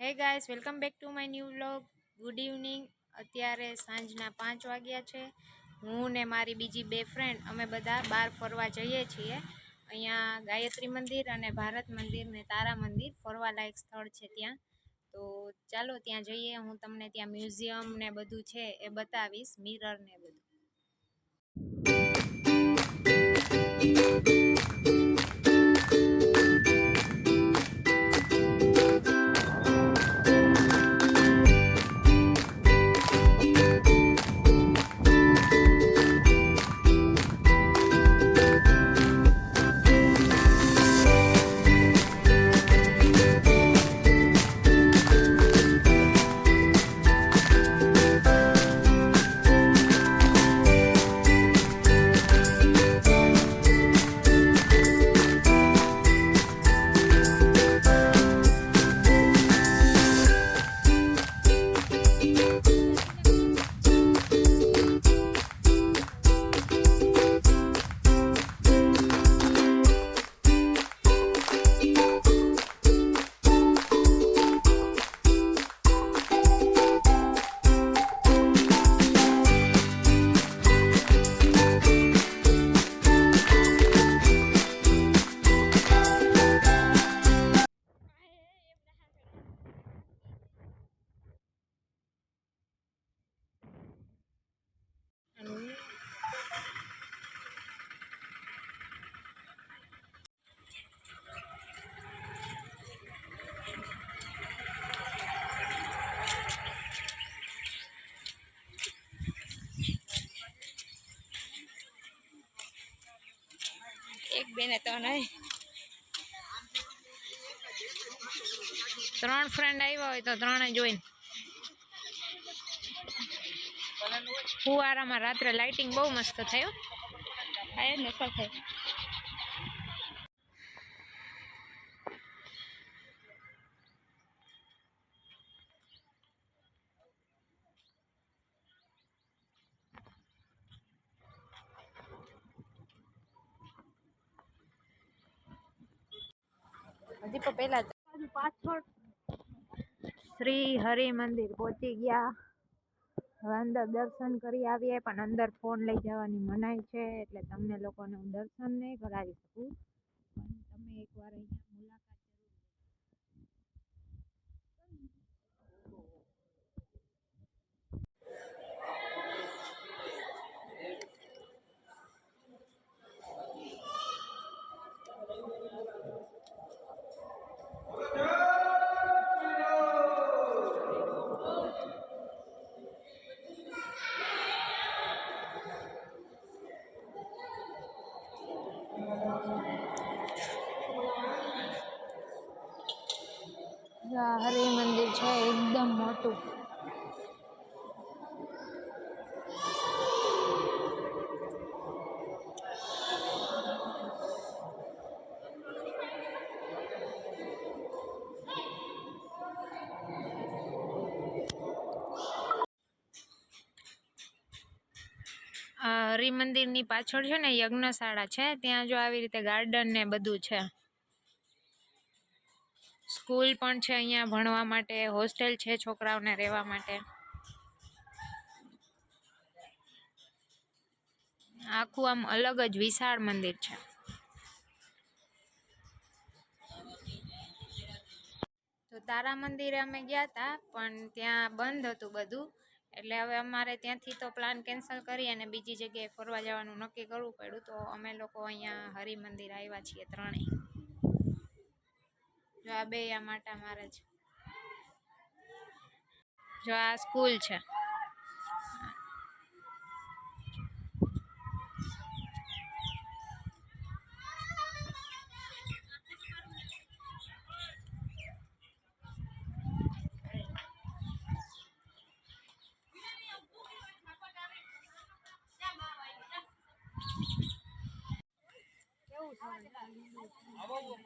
Hey guys welcome back to my new vlog good evening અત્યારે સાંજના પાંચ વાગ્યા છે. હું ને મારી બીજી બે ફ્રેન્ડ અમે બધા બહાર ફરવા જઈએ છીએ. અહીંયા ગાયત્રી મંદિર અને ભારત મંદિર ને તારા મંદિર ફરવાલાયક સ્થળ છે ત્યાં. તો ચાલો ત્યાં જઈએ. હું તમને ત્યાં મ્યુઝિયમ ને બધું છે એ બતાવીશ મિરર ને બધું. એક બે ને ત્રણ ફ્રેન્ડ આવ્યા હોય તો ત્રણે જોઈને. ફુવારામાં રાત્રે લાઇટિંગ બહુ મસ્ત થયો. આ ને થાય તો પેલા પાછળ શ્રી હરિ મંદિર પહોંચી ગયા. હવે અંદર દર્શન કરી આવીએ, પણ અંદર ફોન લઈ જવાની મનાઈ છે, એટલે તમને લોકોને હું દર્શન નહીં કરાવી શકું. પણ તમે એકવાર અહીંયા મુલાકાત હરિ મંદિર છે, એકદમ મોટું. હરિમંદિરની હરિ મંદિરની પાછળ છે ને યજ્ઞશાળા છે, ત્યાં જો આવી રીતે ગાર્ડન ને બધું છે. સ્કૂલ પણ છે અહીંયા ભણવા માટે, હોસ્ટેલ છે છોકરાઓને રહેવા માટે. આખું આમ અલગ જ વિશાળ મંદિર છે. તો તારા મંદિરે અમે ગયા હતા પણ ત્યાં બંધ હતું બધું. એટલે હવે અમારે ત્યાંથી તો પ્લાન કેન્સલ કરી અને બીજી જગ્યાએ ફરવા જવાનું નક્કી કરવું પડ્યું. તો અમે લોકો અહીંયા હરિમંદિર આવ્યા છીએ ત્રણેય. જો આ બે આ માટા મારે છે. જો આ સ્કૂલ છે. મારો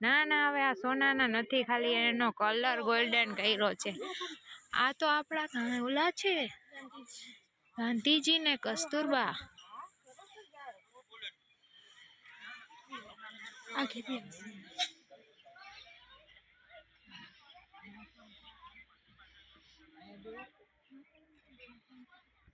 ના ના, હવે આ સોનાના નથી, ખાલી એનો કલર ગોલ્ડન કર્યો છે. આ તો આપણા ઓલા છે. ગાંધીજી ને કસ્તુરબા. આ